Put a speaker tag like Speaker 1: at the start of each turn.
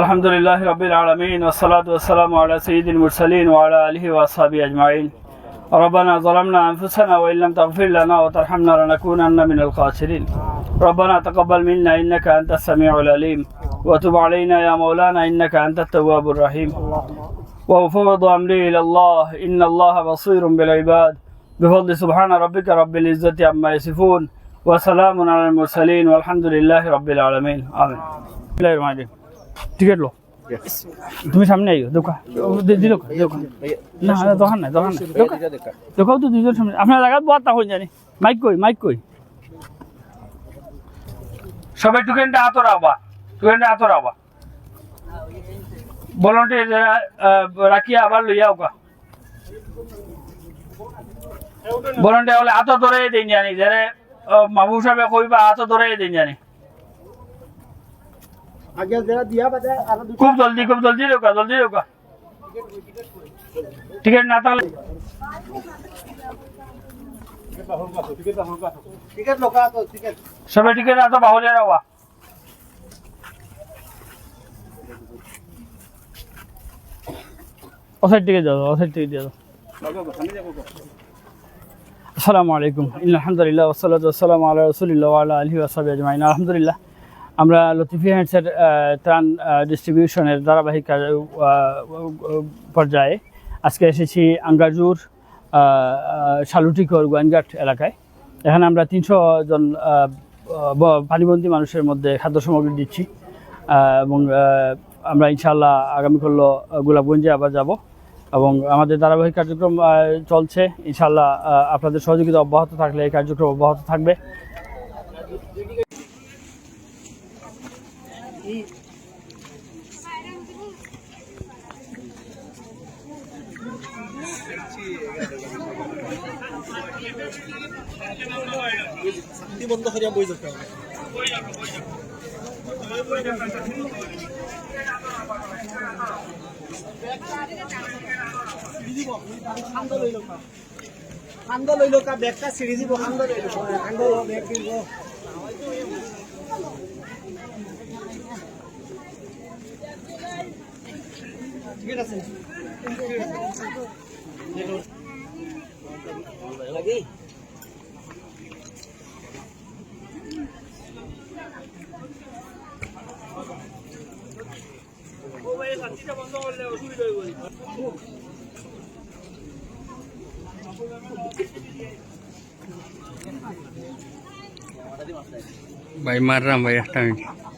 Speaker 1: الحمد لله رب العالمين والصلاة والسلام على سيد المرسلين وعلى آله وأصحابه أجمعين ربنا ظلمنا أنفسنا وإن لم تغفر لنا وترحمنا لنكونن من الخاسرين ربنا تقبل منا إنك أنت السميع العليم وتب علينا يا مولانا إنك أنت التواب الرحيم وأفوض أمري إلى الله إن الله بصير بالعباد بفضل سبحان ربك رب العزة عما يصفون وسلام على المرسلين والحمد لله رب العالمين آمين ticket লো? তুমি সামনে আইও দোকা দিদি দোকা না দোকান নাই দোকান নাই। দোকাও তো দুজন সামনে। আপনার লাগাত বাদ তাহলে জানি। মাইক কই মাইক কই? সবাই টুকেনটা আতর আবা টুকেনটা আতর আবা ভলন্টিয়ার রাখি আবার লইয়া ওকা ভলন্টিয়ার হলে আতো ধরে দেই জানি যারা মাবু সাহেব কইবা আতো ধরে দেই জানি। খুব জলদি খুব জলদি রোকা জলদি রোকা টিকিট না থাকলে
Speaker 2: টিকেট লোকা তো টিকেট।
Speaker 1: সবাই টিকিট না তো বাহুলে রাওয়া অসাইড টিকিট দাও অসাইড টিকিট দিয়ে দাও। আসসালামু আলাইকুম। আলহামদুলিল্লাহ ওসালাত আসসালামু আল্লাহ রসুলিল্লাহ আল্লাহ আলহি আসাবি আজমাইন। আলহামদুলিল্লাহ। আমরা লতিফি হ্যান্ডসের ত্রাণ ডিস্ট্রিবিউশনের ধারাবাহিক পর্যায়ে আজকে এসেছি আঙ্গাজুর শালুটিকর গোয়েনঘাট এলাকায়। এখানে আমরা তিনশো জন পানিবন্দী মানুষের মধ্যে খাদ্য সামগ্রী দিচ্ছি এবং আমরা ইনশাল্লাহ আগামীকাল গোলাপগঞ্জে আবার যাব। এবং আমাদের ধারাবাহিক কার্যক্রম চলছে। ইনশাল্লাহ আপনাদের সহযোগিতা অব্যাহত থাকলে এই কার্যক্রম অব্যাহত থাকবে।
Speaker 2: বন্ধ করিয়া বই যাবে খান্দ লইল কা। লইল কা, ব্যাগটা ছিড়ি দিব খান্দ লইল। খান্দ ব্যাগ দিব ঠিক আছে লাগি
Speaker 3: ভাই মাররাম ভাই একটা মিনিট।